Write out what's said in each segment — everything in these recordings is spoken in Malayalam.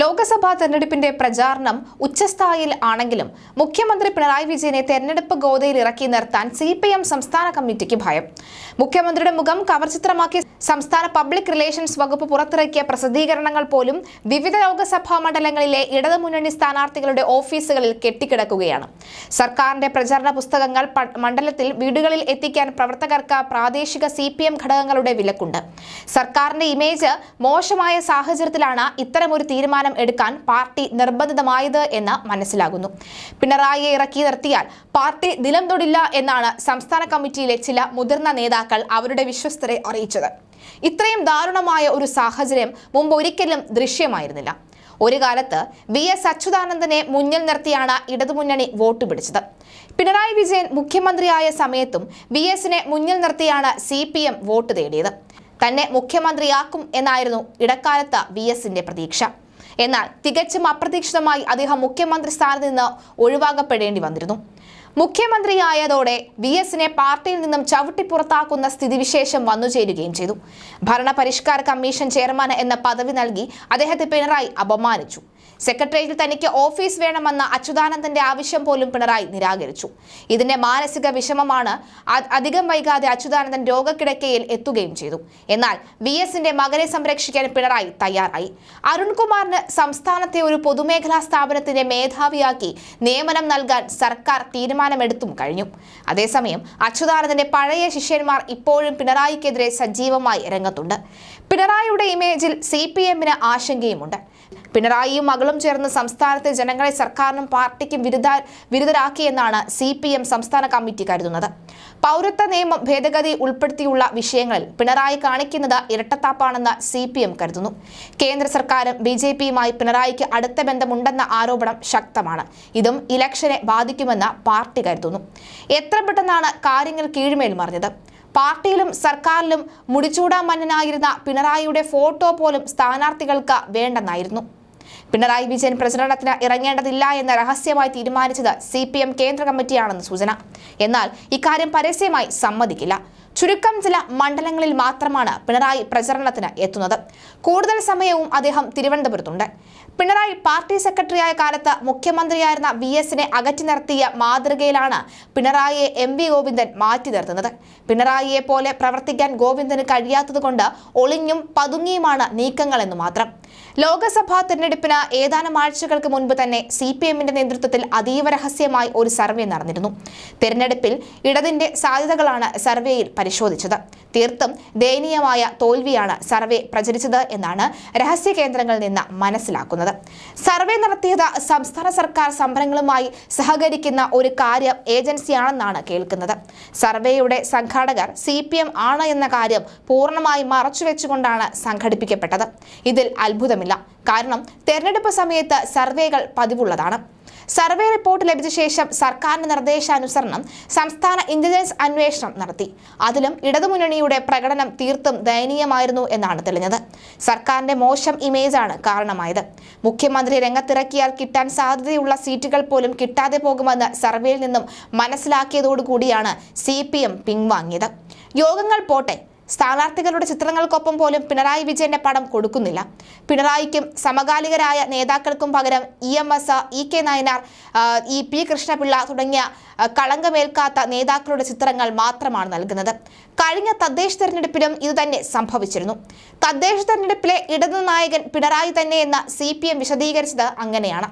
ലോക്സഭാ തെരഞ്ഞെടുപ്പിന്റെ പ്രചാരണം ഉച്ചസ്ഥായിയിൽ ആണെങ്കിലും മുഖ്യമന്ത്രി പിണറായി വിജയനെ തെരഞ്ഞെടുപ്പ് ഗോതയിൽ ഇറക്കി നിർത്താൻ സി പി എം സംസ്ഥാന കമ്മിറ്റിക്ക് ഭയം. മുഖ്യമന്ത്രിയുടെ മുഖം കവർ ചിത്രമാക്കി സംസ്ഥാന പബ്ലിക് റിലേഷൻസ് വകുപ്പ് പുറത്തിറക്കിയ പ്രസിദ്ധീകരണങ്ങൾ പോലും വിവിധ ലോക്സഭാ മണ്ഡലങ്ങളിലെ ഇടതുമുന്നണി സ്ഥാനാർത്ഥികളുടെ ഓഫീസുകളിൽ കെട്ടിക്കിടക്കുകയാണ്. സർക്കാരിന്റെ പ്രചാരണ പുസ്തകങ്ങൾ മണ്ഡലത്തിൽ വീടുകളിൽ എത്തിക്കാൻ പ്രവർത്തകർക്ക് പ്രാദേശിക സി ഘടകങ്ങളുടെ വിലക്കുണ്ട്. സർക്കാരിന്റെ ഇമേജ് മോശമായ സാഹചര്യത്തിലാണ് ഇത്തരമൊരു തീരുമാനം എടുക്കാൻ പാർട്ടി നിർബന്ധിതമായത് എന്ന് മനസ്സിലാകുന്നു. പിണറായിയെ ഇറക്കി നിർത്തിയാൽ പാർട്ടി നിലം തൊടില്ല എന്നാണ് സംസ്ഥാന കമ്മിറ്റിയിലെ ചില മുതിർന്ന നേതാക്കൾ അവരുടെ വിശ്വസ്തരെ അറിയിച്ചത്. ഇത്രയും ദാരുണമായ ഒരു സാഹചര്യം മുമ്പ് ഒരിക്കലും ദൃശ്യമായിരുന്നില്ല. ഒരു കാലത്ത് വി എസ് അച്യുതാനന്ദനെ മുന്നിൽ നിർത്തിയാണ് ഇടതുമുന്നണി വോട്ട് പിടിച്ചത്. പിണറായി വിജയൻ മുഖ്യമന്ത്രിയായ സമയത്തും വി എസിനെ മുന്നിൽ നിർത്തിയാണ് സി പി എം വോട്ട് തേടിയത്. തന്നെ മുഖ്യമന്ത്രിയാക്കും എന്നായിരുന്നു ഇടക്കാലത്ത് വി എസിന്റെ പ്രതീക്ഷ. എന്നാൽ തികച്ചും അപ്രതീക്ഷിതമായി അദ്ദേഹം മുഖ്യമന്ത്രി സ്ഥാനത്ത് നിന്ന് ഒഴിവാക്കപ്പെടേണ്ടി വന്നിരുന്നു. മുഖ്യമന്ത്രിയായതോടെ വി എസിനെ പാർട്ടിയിൽ നിന്നും ചവിട്ടി പുറത്താക്കുന്ന സ്ഥിതിവിശേഷം വന്നുചേരുകയും ചെയ്തു. ഭരണപരിഷ്കാര കമ്മീഷൻ ചെയർമാൻ എന്ന പദവി നൽകി അദ്ദേഹത്തെ പിണറായി അപമാനിച്ചു. സെക്രട്ടേറിയറ്റിൽ തനിക്ക് ഓഫീസ് വേണമെന്ന അച്യുതാനന്ദന്റെ ആവശ്യം പോലും പിണറായി നിരാകരിച്ചു. ഇതിന്റെ മാനസിക വിഷമമാണ് അധികം വൈകാതെ അച്യുതാനന്ദൻ രോഗക്കിടക്കയിൽ എത്തുകയും ചെയ്തു. എന്നാൽ വി എസിന്റെ മകനെ സംരക്ഷിക്കാൻ പിണറായി തയ്യാറായി. അരുൺകുമാറിന് സംസ്ഥാനത്തെ ഒരു പൊതുമേഖലാ സ്ഥാപനത്തിന്റെ മേധാവിയാക്കി നിയമനം നൽകാൻ സർക്കാർ തീരുമാനമെടുത്തും കഴിഞ്ഞു. അതേസമയം അച്യുതാനന്ദന്റെ പഴയ ശിഷ്യന്മാർ ഇപ്പോഴും പിണറായിക്കെതിരെ സജീവമായി രംഗത്തുണ്ട്. പിണറായിയുടെ ഇമേജിൽ സി പി എമ്മിന് ആശങ്കയുമുണ്ട്. പിണറായിയും മകളും ചേർന്ന് സംസ്ഥാനത്തെ ജനങ്ങളെ സർക്കാരിനും പാർട്ടിക്കും വിരുദ്ധ വിരുദ്ധരാക്കിയെന്നാണ് സി പി എം സംസ്ഥാന കമ്മിറ്റി കരുതുന്നത്. പൗരത്വ നിയമം ഭേദഗതി ഉൾപ്പെടുത്തിയുള്ള വിഷയങ്ങളിൽ പിണറായി കാണിക്കുന്നത് ഇരട്ടത്താപ്പാണെന്ന് സി പി എം കരുതുന്നു. കേന്ദ്ര സർക്കാരും ബി ജെ പിയുമായി പിണറായിക്ക് അടുത്ത ബന്ധമുണ്ടെന്ന ആരോപണം ശക്തമാണ്. ഇതും ഇലക്ഷനെ ബാധിക്കുമെന്ന് പാർട്ടി കരുതുന്നു. എത്ര പെട്ടെന്നാണ് കാര്യങ്ങൾ കീഴ്മേൽ മറിഞ്ഞത്? പാർട്ടിയിലും സർക്കാരിലും മുടിച്ചൂടാ മന്നനായിരുന്ന പിണറായിയുടെ ഫോട്ടോ പോലും സ്ഥാനാർത്ഥികൾക്ക് വേണ്ടെന്നായിരുന്നു. പിണറായി വിജയൻ പ്രചരണത്തിന് ഇറങ്ങേണ്ടതില്ല എന്ന രഹസ്യമായി തീരുമാനിച്ചത് സി പി എം കേന്ദ്ര കമ്മിറ്റിയാണെന്ന് സൂചന. എന്നാൽ ഇക്കാര്യം പരസ്യമായി സമ്മതിക്കില്ല. ചുരുക്കം ചില മണ്ഡലങ്ങളിൽ മാത്രമാണ് പിണറായി പ്രചരണത്തിന് എത്തുന്നത്. കൂടുതൽ സമയവും അദ്ദേഹം തിരുവനന്തപുരത്തുണ്ട്. പിണറായി പാർട്ടി സെക്രട്ടറിയായ കാലത്ത് മുഖ്യമന്ത്രിയായിരുന്ന വി എസിനെ അകറ്റി നിർത്തിയ മാതൃകയിലാണ് പിണറായിയെ എം വി ഗോവിന്ദൻ മാറ്റി നിർത്തുന്നത്. പിണറായിയെ പോലെ പ്രവർത്തിക്കാൻ ഗോവിന്ദന് കഴിയാത്തതുകൊണ്ട് ഒളിഞ്ഞും പതുങ്ങിയുമാണ് നീക്കങ്ങളെന്ന് മാത്രം. ലോക്സഭാ തെരഞ്ഞെടുപ്പിന് ഏതാനും ആഴ്ചകൾക്ക് മുൻപ് തന്നെ സി പി എമ്മിന്റെ നേതൃത്വത്തിൽ അതീവ രഹസ്യമായി ഒരു സർവേ നടന്നിരുന്നു. തെരഞ്ഞെടുപ്പിൽ ഇടതിന്റെ സാധ്യതകളാണ് സർവേയിൽ പരിശോധിച്ചത്. തീർത്തും ദയനീയമായ തോൽവിയാണ് സർവേ പ്രചരിച്ചത് എന്നാണ് രഹസ്യ കേന്ദ്രങ്ങളിൽ നിന്ന് മനസ്സിലാക്കുന്നത്. സർവേ നടത്തിയത് സംസ്ഥാന സർക്കാർ സംരംഭങ്ങളുമായി സഹകരിക്കുന്ന ഒരു കാര്യം ഏജൻസിയാണെന്നാണ് കേൾക്കുന്നത്. സർവേയുടെ സംഘാടകർ സി ആണ് എന്ന കാര്യം പൂർണമായി മറച്ചുവെച്ചുകൊണ്ടാണ് സംഘടിപ്പിക്കപ്പെട്ടത്. ഇതിൽ അത്ഭുതമില്ല. കാരണം തെരഞ്ഞെടുപ്പ് സമയത്ത് സർവേകൾ പതിവുള്ളതാണ്. സർവേ റിപ്പോർട്ട് ലഭിച്ച ശേഷം സർക്കാരിന്റെ നിർദ്ദേശാനുസരണം സംസ്ഥാന ഇന്റലിജൻസ് അന്വേഷണം നടത്തി. അതിലും ഇടതുമുന്നണിയുടെ പ്രകടനം തീർത്തും ദയനീയമായിരുന്നു എന്നാണ് തെളിഞ്ഞത്. സർക്കാരിന്റെ മോശം ഇമേജാണ് കാരണമായത്. മുഖ്യമന്ത്രി രംഗത്തിറക്കിയാൽ കിട്ടാൻ സാധ്യതയുള്ള സീറ്റുകൾ പോലും കിട്ടാതെ പോകുമെന്ന് സർവേയിൽ നിന്നും മനസ്സിലാക്കിയതോടുകൂടിയാണ് സി പി എം പിൻവാങ്ങിയത്. യോഗങ്ങൾ പോട്ടെ സ്ഥാനാർത്ഥികളുടെ ചിത്രങ്ങൾക്കൊപ്പം പോലും പിണറായി വിജയന്റെ പടം കൊടുക്കുന്നില്ല. പിണറായിക്കും സമകാലികരായ നേതാക്കൾക്കും പകരം E M S E K Nayanar E P Krishnapillai തുടങ്ങിയ കളങ്കമേൽക്കാത്ത നേതാക്കളുടെ ചിത്രങ്ങൾ മാത്രമാണ് നൽകുന്നത്. കഴിഞ്ഞ തദ്ദേശ തെരഞ്ഞെടുപ്പിലും ഇതുതന്നെ സംഭവിച്ചിരുന്നു. തദ്ദേശ തെരഞ്ഞെടുപ്പിലെ ഇടതു നായകൻ പിണറായി തന്നെയെന്ന് സി പി എം വിശദീകരിച്ചത് അങ്ങനെയാണ്.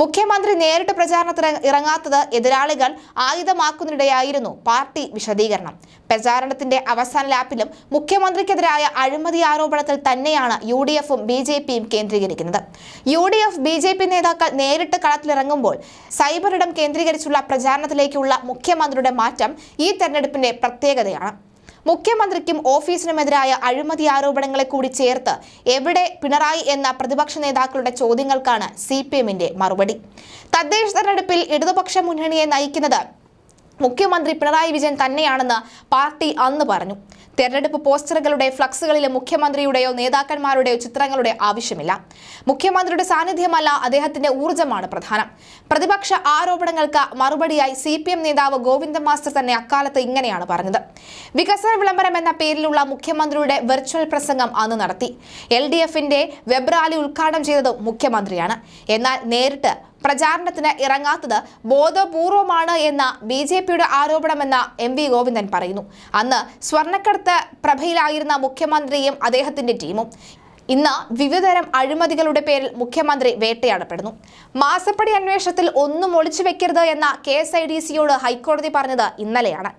മുഖ്യമന്ത്രി നേരിട്ട് പ്രചാരണത്തിന് ഇറങ്ങാത്തത് എതിരാളികൾ ആയുധമാക്കുന്നതിനിടെയായിരുന്നു പാർട്ടി വിശദീകരണം. പ്രചാരണത്തിന്റെ അവസാന ലാപ്പിലും മുഖ്യമന്ത്രിക്കെതിരായ അഴിമതി ആരോപണത്തിൽ തന്നെയാണ് യു ഡി എഫും ബി ജെ പിയും കേന്ദ്രീകരിക്കുന്നത്. U D F B J P നേതാക്കൾ നേരിട്ട് കളത്തിലിറങ്ങുമ്പോൾ സൈബറിടം കേന്ദ്രീകരിച്ചുള്ള പ്രചാരണത്തിലേക്കുള്ള മുഖ്യമന്ത്രിയുടെ മാറ്റം ഈ തെരഞ്ഞെടുപ്പിന്റെ പ്രത്യേകതയാണ്. മുഖ്യമന്ത്രിക്കും ഓഫീസിനുമെതിരായ അഴിമതി ആരോപണങ്ങളെ കൂടി ചേർത്ത് എവിടെ പിണറായി എന്ന പ്രതിപക്ഷ നേതാക്കളുടെ ചോദ്യങ്ങൾക്കാണ് സി മറുപടി. തദ്ദേശ തെരഞ്ഞെടുപ്പിൽ ഇടതുപക്ഷ മുന്നണിയെ നയിക്കുന്നത് മുഖ്യമന്ത്രി പിണറായി വിജയൻ തന്നെയാണെന്ന് പാർട്ടി അന്ന് പറഞ്ഞു. തെരഞ്ഞെടുപ്പ് പോസ്റ്ററുകളുടെ ഫ്ലക്സുകളിലെ മുഖ്യമന്ത്രിയുടെയോ നേതാക്കന്മാരുടെയോ ചിത്രങ്ങളുടെ ആവശ്യമില്ല. മുഖ്യമന്ത്രിയുടെ സാന്നിധ്യമല്ല അദ്ദേഹത്തിന്റെ ഊർജമാണ് പ്രധാനം. പ്രതിപക്ഷ ആരോപണങ്ങൾക്ക് മറുപടിയായി സി നേതാവ് ഗോവിന്ദ മാസ്റ്റർ തന്നെ അക്കാലത്ത് ഇങ്ങനെയാണ് പറഞ്ഞത്. വികസന വിളംബരം എന്ന പേരിലുള്ള മുഖ്യമന്ത്രിയുടെ വെർച്വൽ പ്രസംഗം അന്ന് നടത്തി. എൽ ഡി എഫിന്റെ വെബ് റാലി ഉദ്ഘാടനം ചെയ്തതും മുഖ്യമന്ത്രിയാണ്. എന്നാൽ നേരിട്ട് പ്രചാരണത്തിന് ഇറങ്ങാത്തത് ബോധപൂർവമാണ് എന്ന ബി ജെ പിയുടെ ആരോപണമെന്ന് എം വി ഗോവിന്ദൻ പറയുന്നു. അന്ന് സ്വർണക്കടത്ത് പ്രഭയിലായിരുന്ന മുഖ്യമന്ത്രിയും അദ്ദേഹത്തിന്റെ ടീമും. ഇന്ന് വിവിധതരം അഴിമതികളുടെ പേരിൽ മുഖ്യമന്ത്രി വേട്ടയാടപ്പെടുന്നു. മാസപ്പടി അന്വേഷണത്തിൽ ഒന്നും ഒളിച്ചു വെക്കരുത് എന്ന കെ എസ് ഐ ഡി സിയോട് ഹൈക്കോടതി പറഞ്ഞത് ഇന്നലെയാണ്.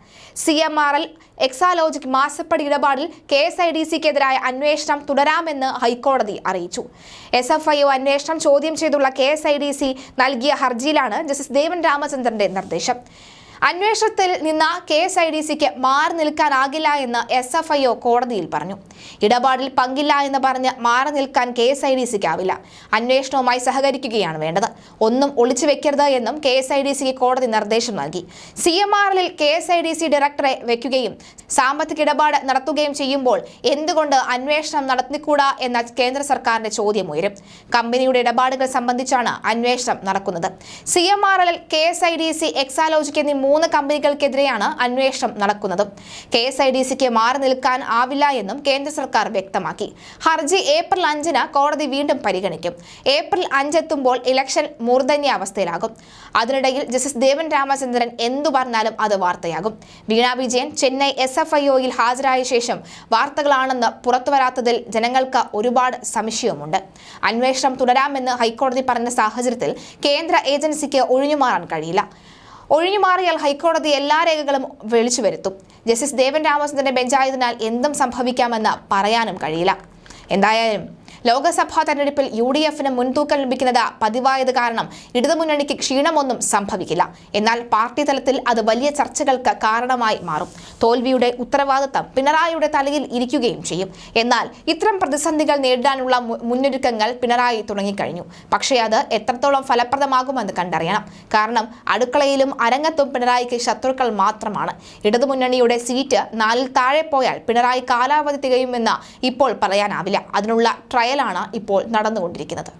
C M R L Exalogic മാസപ്പടി ഇടപാടിൽ കെ എസ് ഐ ഡി സിക്കെതിരായ അന്വേഷണം തുടരാമെന്ന് ഹൈക്കോടതി അറിയിച്ചു. എസ് എഫ് ഐ ഒ അന്വേഷണം ചോദ്യം ചെയ്തുള്ള K S I D C നൽകിയ ഹർജിയിലാണ് ജസ്റ്റിസ് ദേവൻ രാമചന്ദ്രന്റെ നിർദ്ദേശം. അന്വേഷണത്തിൽ നിന്ന് കെ എസ് ഐ ഡി സിക്ക് മാറി നിൽക്കാനാകില്ല എന്ന് എസ് എഫ് ഐ ഒ കോടതിയിൽ പറഞ്ഞു. ഇടപാടിൽ പങ്കില്ല എന്ന് പറഞ്ഞ് മാറി നിൽക്കാൻ കെ എസ് ഐ ഡി സിക്ക് ആവില്ല അന്വേഷണവുമായി സഹകരിക്കുകയാണ് വേണ്ടത്. ഒന്നും ഒളിച്ചു വെക്കരുത് എന്നും കെ എസ് ഐ ഡി സിക്ക് കോടതി നിർദ്ദേശം നൽകി. സി എം എല്ലിൽ K S I D C ഡയറക്ടറെ വെക്കുകയും സാമ്പത്തിക ഇടപാട് നടത്തുകയും ചെയ്യുമ്പോൾ എന്തുകൊണ്ട് അന്വേഷണം നടത്തിക്കൂടാ എന്ന കേന്ദ്ര സർക്കാരിന്റെ ചോദ്യം ഉയരും. കമ്പനിയുടെ ഇടപാടുകൾ സംബന്ധിച്ചാണ് അന്വേഷണം നടക്കുന്നത്. C M R L K S I D C Exalogic എന്നീ മൂന്ന് കമ്പനികൾക്കെതിരെയാണ് അന്വേഷണം നടക്കുന്നത്. കെ എസ് ഐ ഡി സിക്ക് മാറി നിൽക്കാൻ ആവില്ല എന്നും കേന്ദ്ര സർക്കാർ വ്യക്തമാക്കി. ഹർജി ഏപ്രിൽ അഞ്ചിന് കോടതി വീണ്ടും പരിഗണിക്കും. ഏപ്രിൽ അഞ്ചെത്തുമ്പോൾ ഇലക്ഷൻ മൂർധന്യാവസ്ഥയിലാകും അതിനിടയിൽ ജസ്റ്റിസ് ദേവൻ രാമചന്ദ്രൻ എന്തു പറഞ്ഞാലും അത് വാർത്തയാകും. Veena Vijayan Chennai S F I ഒയിൽ ഹാജരായ ശേഷം വാർത്തകളാണെന്ന് പുറത്തുവരാത്തതിൽ ജനങ്ങൾക്ക് ഒരുപാട് സംശയവുമുണ്ട്. അന്വേഷണം തുടരാമെന്ന് ഹൈക്കോടതി പറഞ്ഞ സാഹചര്യത്തിൽ കേന്ദ്ര ഏജൻസിക്ക് ഒഴിഞ്ഞുമാറാൻ കഴിയില്ല. ഒഴിഞ്ഞുമാറിയാൽ ഹൈക്കോടതി എല്ലാ രേഖകളും വിളിച്ചു വരുത്തും. ജസ്റ്റിസ് ദേവൻ രാമചന്ദ്രന്റെ ബെഞ്ചായതിനാൽ എന്തും സംഭവിക്കാമെന്ന് പറയാനും കഴിയില്ല. എന്തായാലും ലോക്സഭാ തെരഞ്ഞെടുപ്പിൽ യു ഡി എഫിന് മുൻതൂക്കം ലഭിക്കുന്നത് പതിവായത് കാരണം ഇടതുമുന്നണിക്ക് ക്ഷീണമൊന്നും സംഭവിക്കില്ല. എന്നാൽ പാർട്ടി തലത്തിൽ അത് വലിയ ചർച്ചകൾക്ക് കാരണമായി മാറും. തോൽവിയുടെ ഉത്തരവാദിത്തം പിണറായിയുടെ തലയിൽ ഇരിക്കുകയും ചെയ്യും. എന്നാൽ ഇത്തരം പ്രതിസന്ധികൾ നേരിടാനുള്ള മുന്നൊരുക്കങ്ങൾ പിണറായി തുടങ്ങിക്കഴിഞ്ഞു. പക്ഷേ അത് എത്രത്തോളം ഫലപ്രദമാകുമെന്ന് കണ്ടറിയണം. കാരണം അടുക്കളയിലും അരങ്ങത്തും പിണറായിക്ക് ശത്രുക്കൾ മാത്രമാണ്. ഇടതുമുന്നണിയുടെ സീറ്റ് നാലിൽ താഴെ പോയാൽ പിണറായി കാലാവധി തികയുമെന്ന് ഇപ്പോൾ പറയാനാവില്ല. അതിനുള്ള ട്രയലാണ് ഇപ്പോൾ നടന്നുകൊണ്ടിരിക്കുന്നത്.